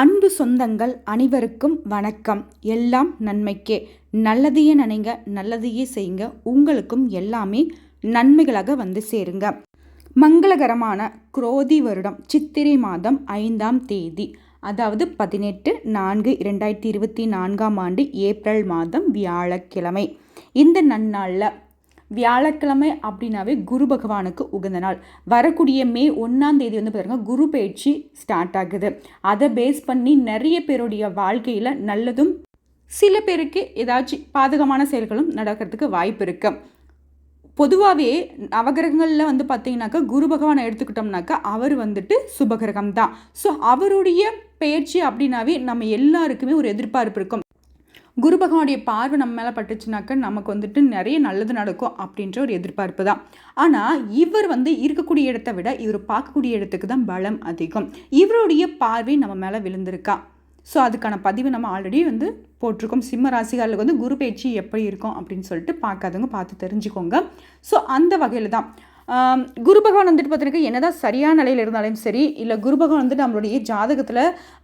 அன்பு சொந்தங்கள் அனைவருக்கும் வணக்கம். எல்லாம் நன்மைக்கே. நல்லதையே நினைங்க நல்லதையே செய்யுங்க. உங்களுக்கும் எல்லாமே நன்மைகளாக வந்து சேருங்க. மங்களகரமான குரோதி வருடம் சித்திரை மாதம் ஐந்தாம் தேதி அதாவது பதினெட்டு நான்கு இரண்டாயிரத்தி இருபத்தி நான்காம் ஆண்டு ஏப்ரல் மாதம் வியாழக்கிழமை. இந்த நன்னாளில் வியாழக்கிழமை அப்படின்னாவே குரு பகவானுக்கு உகந்த நாள். வரக்கூடிய மே ஒன்றாம் தேதி வந்து பாருங்கள் குரு பயிற்சி ஸ்டார்ட் ஆகுது. அதை பேஸ் பண்ணி நிறைய பேருடைய வாழ்க்கையில் நல்லதும் சில பேருக்கு ஏதாச்சும் பாதகமான செயல்களும் நடக்கிறதுக்கு வாய்ப்பு இருக்கு. பொதுவாகவே நவகிரகங்களில் வந்து பார்த்தீங்கன்னாக்கா குரு பகவானை எடுத்துக்கிட்டோம்னாக்கா அவர் வந்துட்டு சுபகிரகம் தான் ஸோ அவருடைய பயிற்சி அப்படின்னாவே நம்ம எல்லாருக்குமே ஒரு எதிர்பார்ப்பு இருக்கும். குரு பகவானுடைய பார்வை நம்ம மேலே பட்டுச்சுனாக்க நமக்கு வந்துட்டு நிறைய நல்லது நடக்கும் அப்படின்ற ஒரு எதிர்பார்ப்பு தான். ஆனால் இவர் வந்து இருக்கக்கூடிய இடத்த விட இவர் பார்க்கக்கூடிய இடத்துக்கு தான் பலம் அதிகம். இவருடைய பார்வை நம்ம மேலே விழுந்திருக்கா? ஸோ அதுக்கான பதிவு நம்ம ஆல்ரெடி வந்து போட்டிருக்கோம். சிம்ம ராசிகாரர்களுக்கு வந்து குரு பயிற்சி எப்படி இருக்கும் அப்படின்னு சொல்லிட்டு பார்க்காதவங்க பார்த்து தெரிஞ்சுக்கோங்க. ஸோ அந்த வகையில் தான். குரு பகவான் வந்துட்டு பார்த்தீங்கன்னா என்னதான் சரியான நிலையில் இருந்தாலும் சரி இல்லை குரு பகவான் வந்துட்டு நம்மளுடைய ஜாதகத்தில்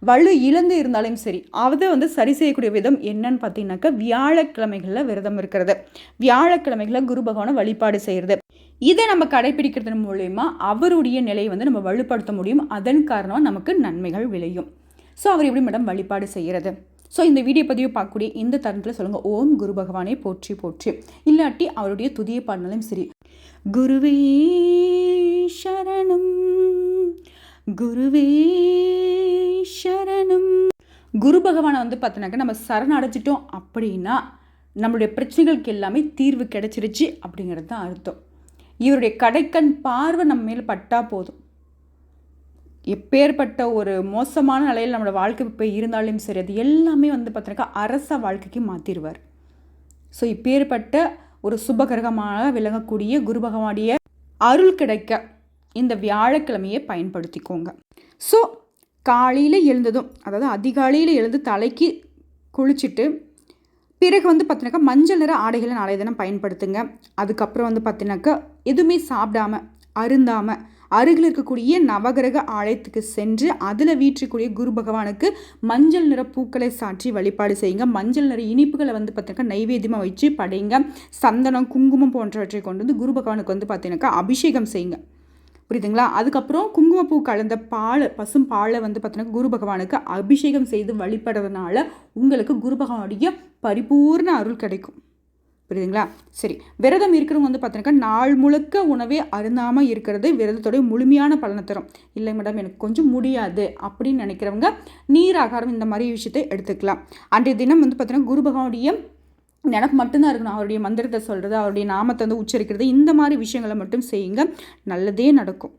வலு இழந்து இருந்தாலும் சரி அதை வந்து சரி செய்யக்கூடிய விதம் என்னன்னு பார்த்தீங்கன்னாக்கா வியாழக்கிழமைகளில் விரதம் இருக்கிறது. வியாழக்கிழமைகளில் குரு பகவானை வழிபாடு செய்கிறது இதை நம்ம கடைபிடிக்கிறது மூலயமா அவருடைய நிலையை வந்து நம்ம வலுப்படுத்த முடியும். அதன் காரணமாக நமக்கு நன்மைகள் விளையும். ஸோ அவர் எப்படி மேடம் வழிபாடு செய்கிறது ஸோ இந்த வீடியோ பதிவு பார்க்கக்கூடிய இந்த தருணத்தில் சொல்லுங்கள் ஓம் குரு பகவானை போற்றி போற்றி. இல்லாட்டி அவருடைய துதியை பாடினாலும் சரி. குருவே சரணம். குருவே சரணம். குரு பகவானை வந்து பார்த்தினாக்க நம்ம சரண அடைச்சிட்டோம் அப்படின்னா நம்மளுடைய பிரச்சனைகளுக்கு எல்லாமே தீர்வு கிடைச்சிருச்சு அப்படிங்கிறது தான் அர்த்தம். இவருடைய கடைக்கண் பார்வை நம்ம மேலே பட்டா போதும். எப்பேற்பட்ட ஒரு மோசமான நிலையில் நம்மளோட வாழ்க்கை இப்போ இருந்தாலும் சரி அது எல்லாமே வந்து பார்த்தீங்கன்னா அரச வாழ்க்கைக்கு மாற்றிடுவார் ஸோ இப்பேற்பட்ட ஒரு சுபகிரகமாக விளங்கக்கூடிய குரு பகவானுடைய அருள் கிடைக்க இந்த வியாழக்கிழமையை பயன்படுத்திக்கோங்க. ஸோ காலையில் எழுந்ததும் அதாவது அதிகாலையில் எழுந்து தலைக்கு குளிச்சுட்டு பிறகு வந்து பார்த்தினாக்கா மஞ்சள் நிற ஆடைகளை நாளைய தினம் பயன்படுத்துங்க. அதுக்கப்புறம் வந்து பார்த்தீங்கன்னாக்கா எதுவுமே சாப்பிடாம அருந்தாமல் அருகில் இருக்கக்கூடிய நவகிரக ஆலயத்துக்கு சென்று அதில் வீற்றக்கூடிய குரு பகவானுக்கு மஞ்சள் நிற பூக்களை சாற்றி வழிபாடு செய்யுங்க. மஞ்சள் நிற இனிப்புகளை வந்து பார்த்தீங்கன்னா நைவேத்தியமாக வச்சு படைங்க. சந்தனம் குங்குமம் போன்றவற்றை கொண்டு வந்து குரு பகவானுக்கு வந்து பார்த்தீங்கன்னாக்கா அபிஷேகம் செய்யுங்க. புரியுதுங்களா? அதுக்கப்புறம் குங்குமப்பூ கலந்த பால் பசும் பாலை வந்து பார்த்தீங்கன்னா குரு பகவானுக்கு அபிஷேகம் செய்து வழிபடுறதுனால உங்களுக்கு குரு பகவானுடைய பரிபூர்ண அருள் கிடைக்கும். புரியுதுங்களா? சரி விரதம் இருக்கிறவங்க வந்து பார்த்தீங்கன்னா நாள் முழுக்க உணவே அருந்தாமல் இருக்கிறது விரதத்தோடைய முழுமையான பலனை தரும். இல்லை மேடம் எனக்கு கொஞ்சம் முடியாது அப்படின்னு நினைக்கிறவங்க நீர் ஆகாரம் இந்த மாதிரி விஷயத்தை எடுத்துக்கலாம். அன்றைய தினம் வந்து பார்த்தீங்கன்னா குரு பகவானுடைய நினப்பு மட்டும்தான் இருக்கணும். அவருடைய மந்திரத்தை சொல்கிறது அவருடைய நாமத்தை வந்து உச்சரிக்கிறது இந்த மாதிரி விஷயங்களை மட்டும் செய்யுங்க. நல்லதே நடக்கும்.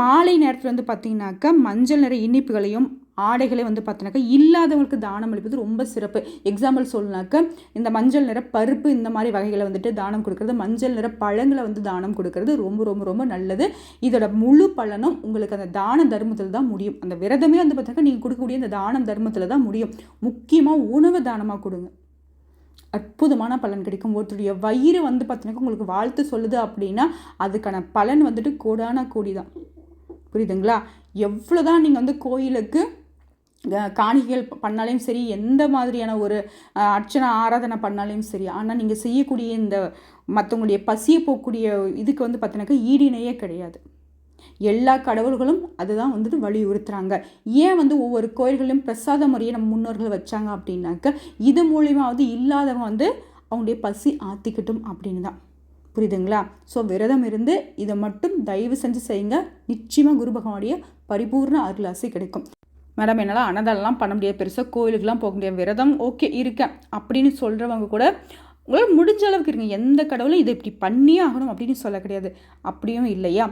மாலை நேரத்தில் வந்து பார்த்திங்கனாக்கா மஞ்சள் நிற இனிப்புகளையும் ஆடைகளை வந்து பார்த்தோன்னாக்கா இல்லாதவங்களுக்கு தானம் அளிப்பது ரொம்ப சிறப்பு. எக்ஸாம்பிள் சொல்லினாக்க இந்த மஞ்சள் நிற பருப்பு இந்த மாதிரி வகைகளை வந்துட்டு தானம் கொடுக்கறது மஞ்சள் நிற பழங்களை வந்து தானம் கொடுக்கறது ரொம்ப ரொம்ப ரொம்ப நல்லது. இதோட முழு பலனும் உங்களுக்கு அந்த தான தர்மத்தில் தான் முடியும். அந்த விரதமே வந்து பார்த்தீங்கன்னா நீங்கள் கொடுக்கக்கூடிய அந்த தானம் தர்மத்தில் தான் முடியும். முக்கியமாக உணவு தானமாக கொடுங்க. அற்புதமான பலன் கிடைக்கும். ஒருத்தருடைய வயிறு வந்து பார்த்தீங்கன்னா உங்களுக்கு வாழ்த்து சொல்லுது அப்படின்னா அதுக்கான பலன் வந்துட்டு கோடான கோடி தான். புரியுதுங்களா? எவ்வளோ தான் நீங்கள் வந்து கோயிலுக்கு காணிகள் பண்ணாலையும் சரி எந்த மாதிரியான ஒரு அர்ச்சனை ஆராதனை பண்ணாலையும் சரி ஆனால் நீங்கள் செய்யக்கூடிய இந்த மற்றவங்களுடைய பசியை போகக்கூடிய இதுக்கு வந்து பார்த்தீங்கன்னாக்கா ஈடிணையே கிடையாது. எல்லா கடவுள்களும் அதுதான் வந்துட்டு வலியுறுத்துகிறாங்க ஏன் வந்து ஒவ்வொரு கோயில்களிலும் பிரசாத முறையை நம்ம முன்னோர்கள் வச்சாங்க அப்படின்னாக்க இது மூலியமாவது இல்லாதவங்க வந்து அவங்களுடைய பசி ஆற்றிக்கட்டும் அப்படின்னு தான். புரியுதுங்களா? ஸோ விரதம் இருந்து இதை மட்டும் தயவு செஞ்சு செய்யுங்க. நிச்சயமாக குரு பகவானுடைய பரிபூர்ண அருளாசி கிடைக்கும். மேடம் என்னால் அனதெல்லாம் பண்ண முடியாது. பெருசாக கோயிலுக்கெலாம் போக முடியாது. விரதம் ஓகே இருக்கேன் அப்படின்னு சொல்கிறவங்க கூட உங்களால் முடிஞ்ச அளவுக்கு இருங்க. எந்த கடவுளும் இதை இப்படி பண்ணியே ஆகணும் அப்படின்னு சொல்ல கிடையாது. அப்படியும் இல்லையா?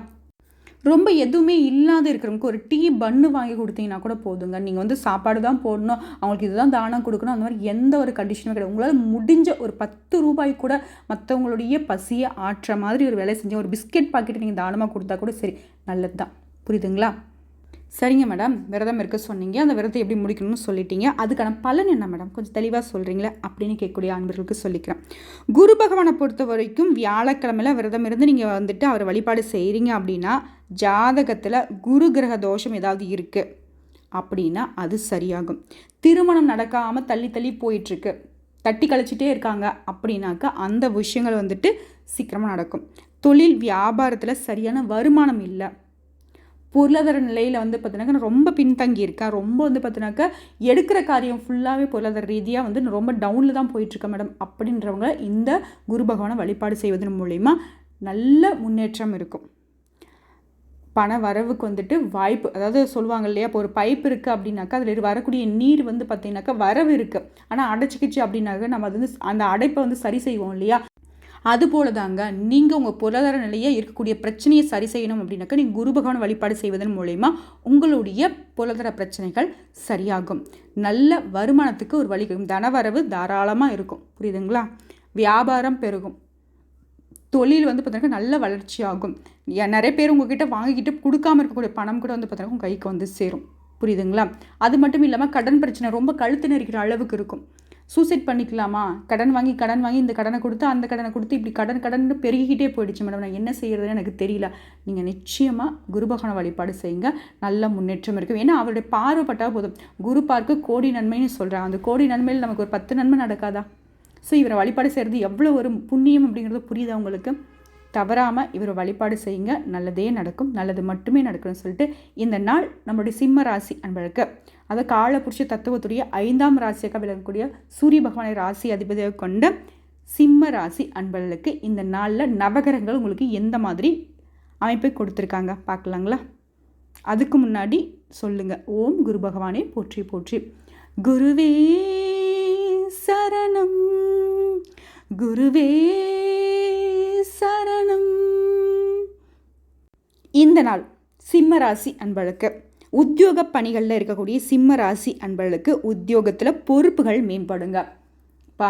ரொம்ப எதுவுமே இல்லாத இருக்கிறவங்களுக்கு ஒரு டீ பன்னு வாங்கி கொடுத்தீங்கன்னா கூட போதுங்க. நீங்கள் வந்து சாப்பாடு தான் போடணும். அவங்களுக்கு இதுதான் தானம் கொடுக்கணும். அந்த மாதிரி எந்த ஒரு கண்டிஷனும் கிடையாது. உங்களால் முடிஞ்ச ஒரு பத்து ரூபாய் கூட மற்றவங்களுடைய பசியை ஆற்ற மாதிரி ஒரு வேலை செஞ்சு ஒரு பிஸ்கெட் பாக்கெட் நீங்கள் தானமாக கொடுத்தா கூட சரி நல்லது தான் புரியுதுங்களா? சரிங்க மேடம். விரதம் இருக்க சொன்னீங்க. அந்த விரதத்தை எப்படி முடிக்கணும்னு சொல்லிட்டீங்க. அதுக்கான பலன் என்ன மேடம்? கொஞ்சம் தெளிவாக சொல்கிறீங்களே அப்படின்னு கேட்கக்கூடிய அன்பர்களுக்கு சொல்லிக்கிறேன். குரு பகவானை பொறுத்த வரைக்கும் வியாழக்கிழமையில் விரதம் இருந்து நீங்கள் வந்துட்டு அவர் வழிபாடு செய்கிறீங்க அப்படின்னா ஜாதகத்தில் குரு கிரக தோஷம் ஏதாவது இருக்குது அப்படின்னா அது சரியாகும். திருமணம் நடக்காமல் தள்ளி தள்ளி போயிட்டுருக்கு. தட்டி கழிச்சிட்டே இருக்காங்க அப்படின்னாக்கா அந்த விஷயங்கள் வந்துட்டு சீக்கிரமாக நடக்கும். தொழில் வியாபாரத்தில் சரியான வருமானம் இல்லை. பொருளாதார நிலையில் வந்து பார்த்தீங்கன்னாக்கா ரொம்ப பின்தங்கி இருக்கேன் ரொம்ப வந்து பார்த்தீங்கன்னாக்கா எடுக்கிற காரியம் ஃபுல்லாகவே பொருளாதார ரீதியாக வந்து ரொம்ப டவுனில் தான் போயிட்டுருக்கேன் மேடம் அப்படின்றவங்க இந்த குரு பகவானை வழிபாடு செய்வதன் மூலிமா நல்ல முன்னேற்றம் இருக்கும். பண வரவுக்கு வந்துட்டு வாய்ப்பு அதாவது சொல்லுவாங்க இல்லையா இப்போ ஒரு பைப் இருக்குது அப்படின்னாக்கா அதில் வரக்கூடிய நீர் வந்து பார்த்திங்கனாக்கா வரவு இருக்குது ஆனால் அடைச்சிக்கிச்சு அப்படின்னாக்க நம்ம அது வந்து அந்த அடைப்பை வந்து சரி செய்வோம் இல்லையா? அதுபோல தாங்க நீங்கள் உங்கள் பொருளாதார நிலையை இருக்கக்கூடிய பிரச்சனையை சரி செய்யணும் அப்படின்னாக்கா நீங்கள் குரு பகவான் வழிபாடு செய்வதன் மூலயமா உங்களுடைய பொருளாதார பிரச்சனைகள் சரியாகும். நல்ல வருமானத்துக்கு ஒரு வழி தனவரவு தாராளமாக இருக்கும். புரியுதுங்களா? வியாபாரம் பெருகும். தொழில் வந்து பார்த்தீங்கன்னா நல்ல வளர்ச்சி ஆகும் நிறைய பேர் உங்ககிட்ட வாங்கிக்கிட்டு கொடுக்காம இருக்கக்கூடிய பணம் கூட வந்து பார்த்தீங்கன்னா உங்கள் கைக்கு வந்து சேரும். புரியுதுங்களா? அது மட்டும் இல்லாமல் கடன் பிரச்சனை ரொம்ப கழுத்து நெரிக்கிற அளவுக்கு இருக்கும். சூசைட் பண்ணிக்கலாமா? கடன் வாங்கி கடன் வாங்கி இந்த கடனை கொடுத்து அந்த கடனை கொடுத்து இப்படி கடன் கடன் பெருகிக்கிட்டே போயிடுச்சு மேடம் நான் என்ன செய்கிறதுன்னு எனக்கு தெரியல. நீங்கள் நிச்சயமாக குருபகவான வழிபாடு செய்யுங்க. நல்ல முன்னேற்றம் இருக்கும். ஏன்னா அவருடைய பார்வைப்பட்டால் போதும். குரு பார்க்க கோடி நன்மைன்னு சொல்கிறான் அந்த கோடி நன்மையில் நமக்கு ஒரு பத்து நன்மை நடக்காதா? ஸோ இவரை வழிபாடு செய்கிறது எவ்வளோ ஒரு புண்ணியம் அப்படிங்கிறது புரியுதா உங்களுக்கு? தவறாமல் இவர் வழிபாடு செய்யுங்க. நல்லதே நடக்கும். நல்லது மட்டுமே நடக்கணும்னு சொல்லிட்டு இந்த நாள் நம்மளுடைய சிம்ம ராசி அன்பழக்கு அதை காலபுருஷ தத்துவத்துடைய ஐந்தாம் ராசியாக விளங்கக்கூடிய சூரிய பகவானை ராசி அதிபதியாக கொண்ட சிம்ம ராசி அன்பர்களுக்கு இந்த நாளில் நவகரங்கள் உங்களுக்கு எந்த மாதிரி அமைப்பை கொடுத்துருக்காங்க? பார்க்கலாங்களா? அதுக்கு முன்னாடி சொல்லுங்கள் ஓம் குரு பகவானே போற்றி போற்றி. குருவே சரணம். குருவே சரணம். இந்த நாள் சிம்ம ராசி உத்தியோக பணிகளில் இருக்கக்கூடிய சிம்ம ராசி அன்பர்களுக்கு உத்தியோகத்தில் பொறுப்புகள் மேம்படுங்க. பா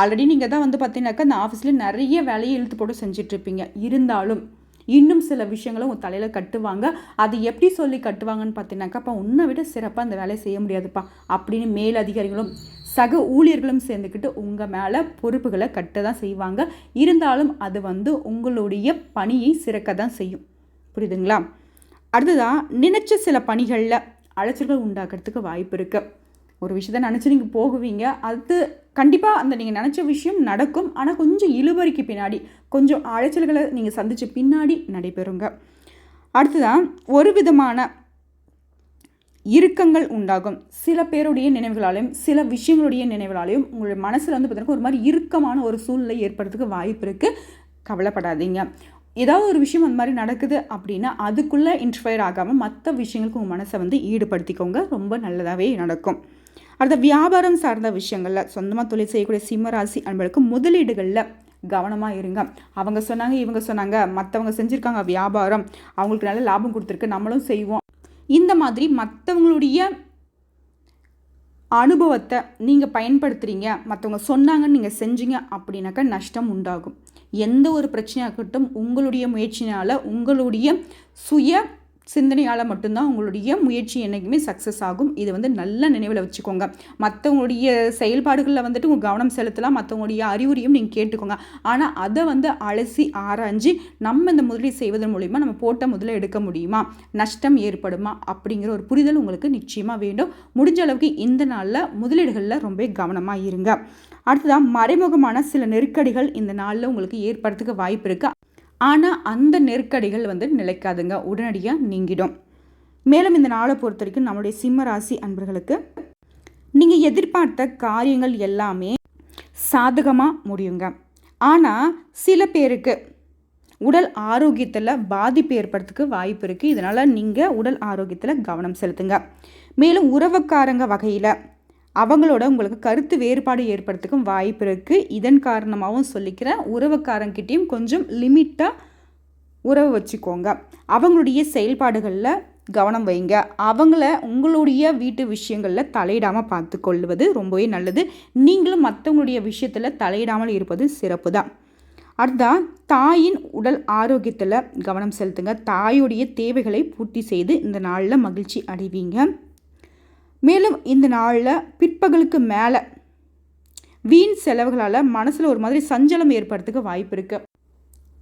ஆல்ரெடி நீங்கள் தான் வந்து பார்த்தீங்கன்னாக்கா அந்த ஆஃபீஸில் நிறைய வேலையை இழுத்து போட்டு செஞ்சிட்ருப்பீங்க. இருந்தாலும் இன்னும் சில விஷயங்களும் உங்கள் தலையில் கட்டுவாங்க. அது எப்படி சொல்லி கட்டுவாங்கன்னு பார்த்தீங்கன்னாக்கா அப்போ உன்னை விட சிறப்பாக அந்த வேலையை செய்ய முடியாதுப்பா அப்படின்னு மேல் அதிகாரிகளும் சக ஊழியர்களும் சேர்ந்துக்கிட்டு உங்கள் மேலே பொறுப்புகளை கட்ட தான் செய்வாங்க. இருந்தாலும் அது வந்து உங்களுடைய பணியை சிறக்க தான் செய்யும். புரியுதுங்களா? அடுத்ததான் நினச்ச சில பணிகளில் அலைச்சல்கள் உண்டாக்குறதுக்கு வாய்ப்பு இருக்குது ஒரு விஷயத்த நினச்சி நீங்கள் போகுவீங்க. அது கண்டிப்பாக அந்த நீங்கள் நினச்ச விஷயம் நடக்கும். ஆனால் கொஞ்சம் இழுபறிக்கு பின்னாடி கொஞ்சம் அலைச்சல்களை நீங்கள் சந்தித்த பின்னாடி நடைபெறுங்க. அடுத்ததான் ஒரு விதமான இறுக்கங்கள் உண்டாகும். சில பேருடைய நினைவுகளாலையும் சில விஷயங்களுடைய நினைவுகளாலையும் உங்களுடைய மனசில் வந்து பார்த்திங்கன்னா ஒரு மாதிரி இறுக்கமான ஒரு சூழ்நிலை ஏற்படுறதுக்கு வாய்ப்பு இருக்குது கவலைப்படாதீங்க. ஏதாவது ஒரு விஷயம் அந்த மாதிரி நடக்குது அப்படின்னா அதுக்குள்ளே இன்ஸ்பயர் ஆகாமல் மற்ற விஷயங்களுக்கு உங்கள் மனசை வந்து ஈடுபடுத்திக்கோங்க. ரொம்ப நல்லதாகவே நடக்கும். அடுத்த வியாபாரம் சார்ந்த விஷயங்களில் சொந்தமாக தொழில் செய்யக்கூடிய சிம்மராசி அன்பர்களுக்கு முதலீடுகளில் கவனமாக இருங்க. அவங்க சொன்னாங்க இவங்க சொன்னாங்க மற்றவங்க செஞ்சுருக்காங்க வியாபாரம் அவங்களுக்கு நல்ல லாபம் கொடுத்துருக்கு நம்மளும் செய்வோம். இந்த மாதிரி மற்றவங்களுடைய அனுபவத்தை நீங்கள் பயன்படுத்துகிறீங்க மற்றவங்க சொன்னாங்கன்னு நீங்கள் செஞ்சீங்க அப்படின்னாக்கா நஷ்டம் உண்டாகும். எந்த ஒரு பிரச்சனையாகட்டும் உங்களுடைய முயற்சினால் உங்களுடைய சுய சிந்தனையால் மட்டும்தான் உங்களுடைய முயற்சி என்றைக்குமே சக்ஸஸ் ஆகும். இது வந்து நல்ல நினைவில் வச்சுக்கோங்க. மற்றவங்களுடைய செயல்பாடுகளில் வந்துட்டு உங்கள் கவனம் செலுத்தலாம். மற்றவங்களுடைய அறிவுரையும் நீங்கள் கேட்டுக்கோங்க. ஆனால் அதை வந்து அலசி ஆராய்ஞ்சு நம்ம இந்த முதலீடு செய்வதன் மூலிமா நம்ம போட்ட முதல்ல எடுக்க முடியுமா? நஷ்டம் ஏற்படுமா? அப்படிங்கிற ஒரு புரிதல் உங்களுக்கு நிச்சயமாக வேண்டும். முடிஞ்ச அளவுக்கு இந்த நாளில் முதலீடுகளில் ரொம்ப கவனமாக இருங்க. அடுத்ததாக மறைமுகமான சில நெருக்கடிகள் இந்த நாளில் உங்களுக்கு ஏற்படுறதுக்கு வாய்ப்பு இருக்குது ஆனால் அந்த நெருக்கடிகள் வந்து நிலைக்காதுங்க. உடனடியாக நீங்கிடும். மேலும் இந்த நாளை பொறுத்த வரைக்கும் நம்மளுடைய சிம்ம ராசி அன்பர்களுக்கு நீங்கள் எதிர்பார்த்த காரியங்கள் எல்லாமே சாதகமாக முடியுங்க. ஆனால் சில பேருக்கு உடல் ஆரோக்கியத்தில் பாதிப்பு ஏற்படுறதுக்கு வாய்ப்பு இருக்குது இதனால் நீங்கள் உடல் ஆரோக்கியத்தில் கவனம் செலுத்துங்க. மேலும் உறவுக்காரங்க வகையில் அவங்களோட உங்களுக்கு கருத்து வேறுபாடு ஏற்படுறதுக்கும் வாய்ப்பு இருக்குது இதன் காரணமாகவும் சொல்லிக்கிறேன். உறவுக்காரங்கிட்டையும் கொஞ்சம் லிமிட்டாக உறவு வச்சுக்கோங்க. அவங்களுடைய செயல்பாடுகளில் கவனம் வைங்க. அவங்கள உங்களுடைய வீட்டு விஷயங்களில் தலையிடாமல் பார்த்து கொள்வது ரொம்பவே நல்லது. நீங்களும் மற்றவங்களுடைய விஷயத்தில் தலையிடாமல் இருப்பது சிறப்பு தான் அடுத்தா தாயின் உடல் ஆரோக்கியத்தில் கவனம் செலுத்துங்க. தாயுடைய தேவைகளை பூர்த்தி செய்து இந்த நாளில் மகிழ்ச்சி அடைவீங்க. மேலும் இந்த நாளில் பிற்பகலுக்கு மேலே வீண் செலவுகளால் மனசில் ஒரு மாதிரி சஞ்சலம் ஏற்படுறதுக்கு வாய்ப்பு இருக்குது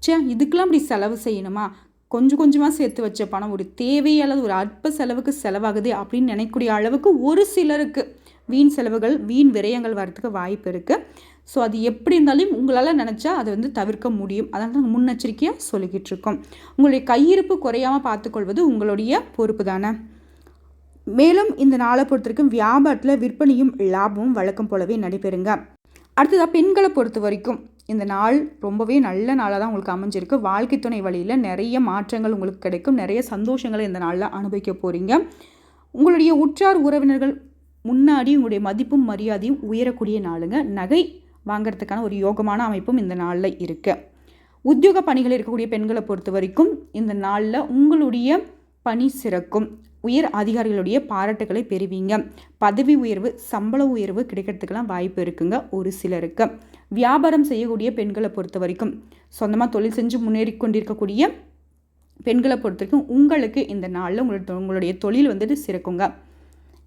சே இதுக்கெல்லாம் இப்படி செலவு செய்யணுமா? கொஞ்சம் கொஞ்சமாக சேர்த்து வச்ச பணம் ஒரு தேவை அல்லது ஒரு அற்ப செலவுக்கு செலவாகுது அப்படின்னு நினைக்கக்கூடிய அளவுக்கு ஒரு சிலருக்கு வீண் செலவுகள் வீண் விரயங்கள் வரத்துக்கு வாய்ப்பு இருக்குது ஸோ அது எப்படி இருந்தாலும் உங்களால் நினச்சா அதை வந்து தவிர்க்க முடியும். அதனால நாங்கள் முன்னெச்சரிக்கையாக சொல்லிக்கிட்டு இருக்கோம். உங்களுடைய கையிருப்பு குறையாமல் பார்த்துக்கொள்வது உங்களுடைய பொறுப்பு தானே? மேலும் இந்த நாளை பொறுத்த வரைக்கும் வியாபாரத்தில் விற்பனையும் லாபமும் வழக்கம் போலவே நடைபெறுங்க. அடுத்ததாக பெண்களை பொறுத்த வரைக்கும் இந்த நாள் ரொம்பவே நல்ல நாளாக தான் உங்களுக்கு அமைஞ்சிருக்கு. வாழ்க்கை துணை வழியில் நிறைய மாற்றங்கள் உங்களுக்கு கிடைக்கும். நிறைய சந்தோஷங்களை இந்த நாளில் அனுபவிக்க போகிறீங்க உங்களுடைய உற்றார் உறவினர்கள் முன்னாடி உங்களுடைய மதிப்பும் மரியாதையும் உயரக்கூடிய நாளுங்க. நகை வாங்கிறதுக்கான ஒரு யோகமான அமைப்பும் இந்த நாளில் இருக்குது உத்தியோக பணிகள் இருக்கக்கூடிய பெண்களை பொறுத்த வரைக்கும் இந்த நாளில் உங்களுடைய பணி சிறக்கும். உயர் அதிகாரிகளுடைய பாராட்டுகளை பெறுவீங்க. பதவி உயர்வு சம்பள உயர்வு கிடைக்கிறதுக்கெல்லாம் வாய்ப்பு இருக்குங்க ஒரு சிலருக்கு. வியாபாரம் செய்யக்கூடிய பெண்களை பொறுத்த வரைக்கும் சொந்தமாக தொழில் செஞ்சு முன்னேறி கொண்டிருக்கக்கூடிய பெண்களை பொறுத்த வரைக்கும் உங்களுக்கு இந்த நாளில் உங்களுடைய உங்களுடைய தொழில் வந்துட்டு சிறக்குங்க.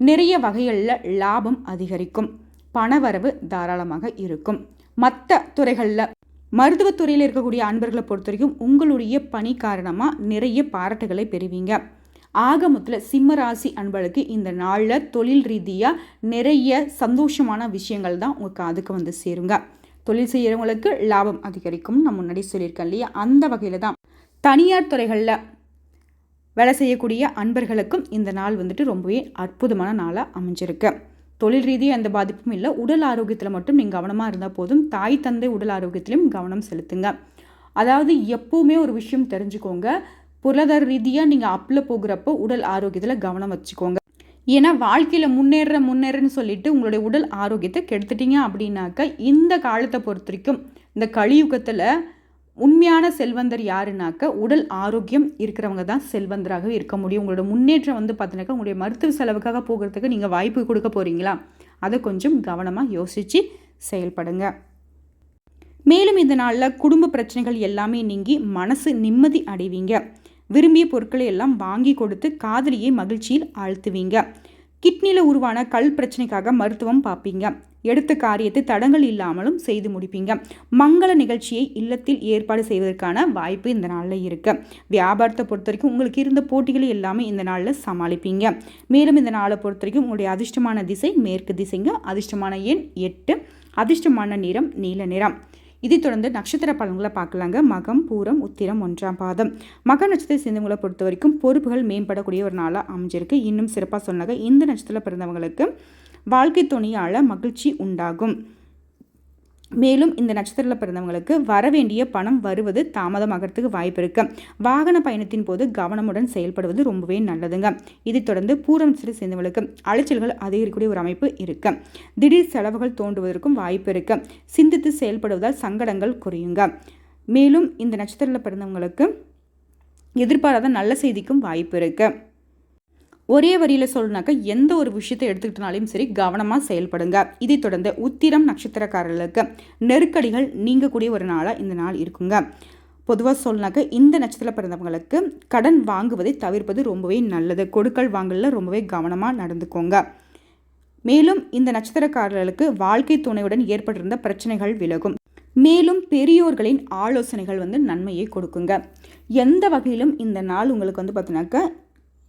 நிறைய வகைகளில் லாபம் அதிகரிக்கும். பணவரவு தாராளமாக இருக்கும். மற்ற துறைகளில் மருத்துவத்துறையில் இருக்கக்கூடிய அன்பர்களை பொறுத்த வரைக்கும் உங்களுடைய பணி காரணமாக நிறைய பாராட்டுகளை பெறுவீங்க. ஆகமத்தில் சிம்ம ராசி அன்பளுக்கு இந்த நாளில் தொழில் ரீதியாக நிறைய சந்தோஷமான விஷயங்கள் தான் உங்கள் காதுக்கு வந்து சேருங்க. தொழில் செய்கிறவங்களுக்கு லாபம் அதிகரிக்கும் நான் முன்னாடி சொல்லியிருக்கேன் இல்லையா? அந்த வகையில் தான் தனியார் துறைகளில் வேலை செய்யக்கூடிய அன்பர்களுக்கும் இந்த நாள் வந்துட்டு ரொம்பவே அற்புதமான நாளாக அமைஞ்சிருக்கு. தொழில் ரீதியாக எந்த பாதிப்பும் இல்லை. உடல் ஆரோக்கியத்தில் மட்டும் நீங்கள் கவனமாக இருந்தால் போதும். தாய் தந்தை உடல் ஆரோக்கியத்திலும் கவனம் செலுத்துங்க. அதாவது எப்போவுமே ஒரு விஷயம் தெரிஞ்சுக்கோங்க. பொருளாதார ரீதியாக நீங்கள் அப்பில் போகிறப்போ உடல் ஆரோக்கியத்தில் கவனம் வச்சுக்கோங்க. ஏன்னா வாழ்க்கையில் முன்னேற முன்னேறன்னு சொல்லிட்டு உங்களுடைய உடல் ஆரோக்கியத்தை கெடுத்துட்டீங்க அப்படின்னாக்கா இந்த காலத்தை பொறுத்த வரைக்கும் இந்த கலியுகத்தில் உண்மையான செல்வந்தர் யாருனாக்க உடல் ஆரோக்கியம் இருக்கிறவங்க தான் செல்வந்தராக இருக்க முடியும். உங்களோட முன்னேற்றம் வந்து பார்த்தீங்கன்னாக்கா உங்களுடைய மருத்துவ செலவுக்காக போகிறதுக்கு நீங்கள் வாய்ப்பு கொடுக்க போகிறீங்களா அதை கொஞ்சம் கவனமாக யோசித்து செயல்படுங்க. மேலும் இந்த நாளில் குடும்ப பிரச்சனைகள் எல்லாமே நீங்கி மனசு நிம்மதி அடைவீங்க. விரும்பிய பொருட்களை எல்லாம் வாங்கி கொடுத்து காதலியை மகிழ்ச்சியில் ஆழ்த்துவீங்க. கிட்னியில் உருவான கல் பிரச்சனைக்காக மருத்துவம் பார்ப்பீங்க. எடுத்த காரியத்தை தடங்கள் இல்லாமலும் செய்து முடிப்பீங்க. மங்கள நிகழ்ச்சியை இல்லத்தில் ஏற்பாடு செய்வதற்கான வாய்ப்பு இந்த நாளில் இருக்கு. வியாபாரத்தை பொறுத்த வரைக்கும் உங்களுக்கு இருந்த போட்டிகளை எல்லாமே இந்த நாளில் சமாளிப்பீங்க. மேலும் இந்த நாளை பொறுத்த வரைக்கும் உங்களுடைய அதிர்ஷ்டமான திசை மேற்கு திசைங்க. அதிர்ஷ்டமான எண் எட்டு. அதிர்ஷ்டமான நிறம் நீல நிறம். இதை தொடர்ந்து நட்சத்திர பலன்களை பார்க்கலாங்க. மகம் பூரம் உத்திரம் ஒன்றாம் பாதம். மக நட்சத்திர சேர்ந்தவங்களை பொறுத்த வரைக்கும் பொறுப்புகள் மேம்படக்கூடிய ஒரு நாளாக அமைஞ்சிருக்கு. இன்னும் சிறப்பாக சொன்னாங்க இந்த நட்சத்திரத்தில் பிறந்தவங்களுக்கு வாழ்க்கை துணியால் மகிழ்ச்சி உண்டாகும். மேலும் இந்த நட்சத்திரத்தில் பிறந்தவங்களுக்கு வர வேண்டிய பணம் வருவது தாமதமாகிறதுக்கு வாய்ப்பு இருக்கு. வாகன பயணத்தின் போது கவனமுடன் செயல்படுவது ரொம்பவே நல்லதுங்க. இதைத் தொடர்ந்து பூரம் சிறு சேர்ந்தவங்களுக்கு அலைச்சல்கள் அதிகரிக்கக்கூடிய ஒரு அமைப்பு இருக்கு. திடீர் செலவுகள் தோன்றுவதற்கும் வாய்ப்பு இருக்கு. சிந்தித்து செயல்படுவதால் சங்கடங்கள் குறையுங்க. மேலும் இந்த நட்சத்திரத்தில் பிறந்தவங்களுக்கு எதிர்பாராத நல்ல செய்திக்கும் வாய்ப்பு இருக்குது ஒரே வரியில் சொல்லணுனாக்கா எந்த ஒரு விஷயத்தை எடுத்துக்கிட்டனாலையும் சரி கவனமாக செயல்படுங்க. இதை தொடர்ந்து உத்திரம் நட்சத்திரக்காரர்களுக்கு நெருக்கடிகள் நீங்கக்கூடிய ஒரு நாளாக இந்த நாள் இருக்குங்க. பொதுவாக சொல்லனாக்க இந்த நட்சத்திரத்தில் பிறந்தவங்களுக்கு கடன் வாங்குவதை தவிர்ப்பது ரொம்பவே நல்லது. கொடுக்கல் வாங்கலில் ரொம்பவே கவனமாக நடந்துக்கோங்க. மேலும் இந்த நட்சத்திரக்காரர்களுக்கு வாழ்க்கை துணையுடன் ஏற்பட்டிருந்த பிரச்சனைகள் விலகும். மேலும் பெரியோர்களின் ஆலோசனைகள் வந்து நன்மையை கொடுக்குங்க. எந்த வகையிலும் இந்த நாள் உங்களுக்கு வந்து பார்த்தீங்கன்னாக்கா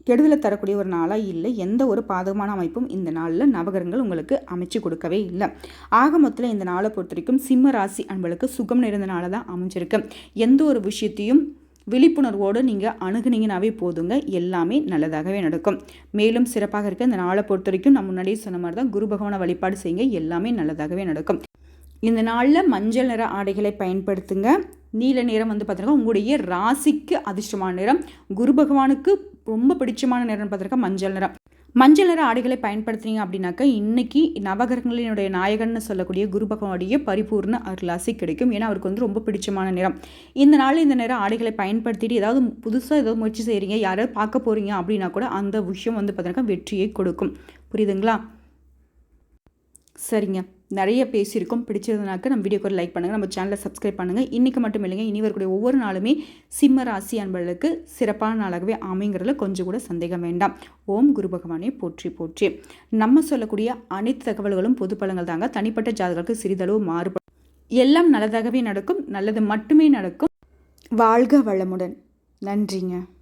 கெடுதலை தரக்கூடிய ஒரு நாளாக இல்லை எந்த ஒரு பாதகமான அமைப்பும் இந்த நாளில் நவகரங்கள் உங்களுக்கு அமைச்சு கொடுக்கவே இல்லை. ஆக மொத்தத்தில் இந்த நாளை பொறுத்த வரைக்கும் சிம்ம ராசி அன்பளுக்கு சுகம் நிறைந்த நாளாக தான் அமைஞ்சிருக்கு. எந்த ஒரு விஷயத்தையும் விழிப்புணர்வோடு நீங்கள் அணுகுனீங்கனாவே போதுங்க. எல்லாமே நல்லதாகவே நடக்கும். மேலும் சிறப்பாக இருக்க இந்த நாளை பொறுத்த வரைக்கும் நான் முன்னாடியே சொன்ன மாதிரி தான் குரு பகவானை வழிபாடு செய்யுங்க. எல்லாமே நல்லதாகவே நடக்கும். இந்த நாளில் மஞ்சள் நிற ஆடைகளை பயன்படுத்துங்க. நீல நிறம் வந்து பார்த்தீங்கன்னா உங்களுடைய ராசிக்கு அதிர்ஷ்டமான நிறம். குரு பகவானுக்கு ரொம்ப பிடிச்சமான நிறம் பார்த்துருக்கா மஞ்சள் நிறம். மஞ்சள் நிற ஆடைகளை பயன்படுத்துனீங்க அப்படின்னாக்கா இன்னைக்கு நவகிரகங்களினுடைய நாயகன்னு சொல்லக்கூடிய குரு பகவானுடைய பரிபூர்ண அருளாசி கிடைக்கும். ஏன்னா அவருக்கு வந்து ரொம்ப பிடிச்சமான நிறம். இந்த நாளில் இந்த நேரம் ஆடைகளை பயன்படுத்திட்டு ஏதாவது புதுசாக ஏதாவது முயற்சி செய்கிறீங்க யாராவது பார்க்க போகிறீங்க அப்படின்னா கூட அந்த விஷயம் வந்து பார்த்தீங்கன்னா வெற்றியை கொடுக்கும். புரியுதுங்களா? சரிங்க. நிறைய பேசியிருக்கோம். பிடிச்சிருந்தனாக்க நம்ம வீடியோக்கு லைக் பண்ணுங்கள் நம்ம சேனலை சப்ஸ்கிரைப் பண்ணுங்கள் இன்றைக்கி மட்டும் இல்லைங்க. இனி வரக்கூடிய ஒவ்வொரு நாளுமே சிம்ம ராசி அன்பர்களுக்கு சிறப்பான நாளாகவே அமைங்கிறதுல கொஞ்சம் கூட சந்தேகம் வேண்டாம். ஓம் குரு பகவானே போற்றி போற்றி. நம்ம சொல்லக்கூடிய அனைத்து தகவல்களும் பொது பலங்கள் தாங்க. தனிப்பட்ட ஜாதகங்களுக்கு சிறிதளவு மாறுபடும். எல்லாம் நல்லதாகவே நடக்கும். நல்லது மட்டுமே நடக்கும். வாழ்க வளமுடன். நன்றிங்க.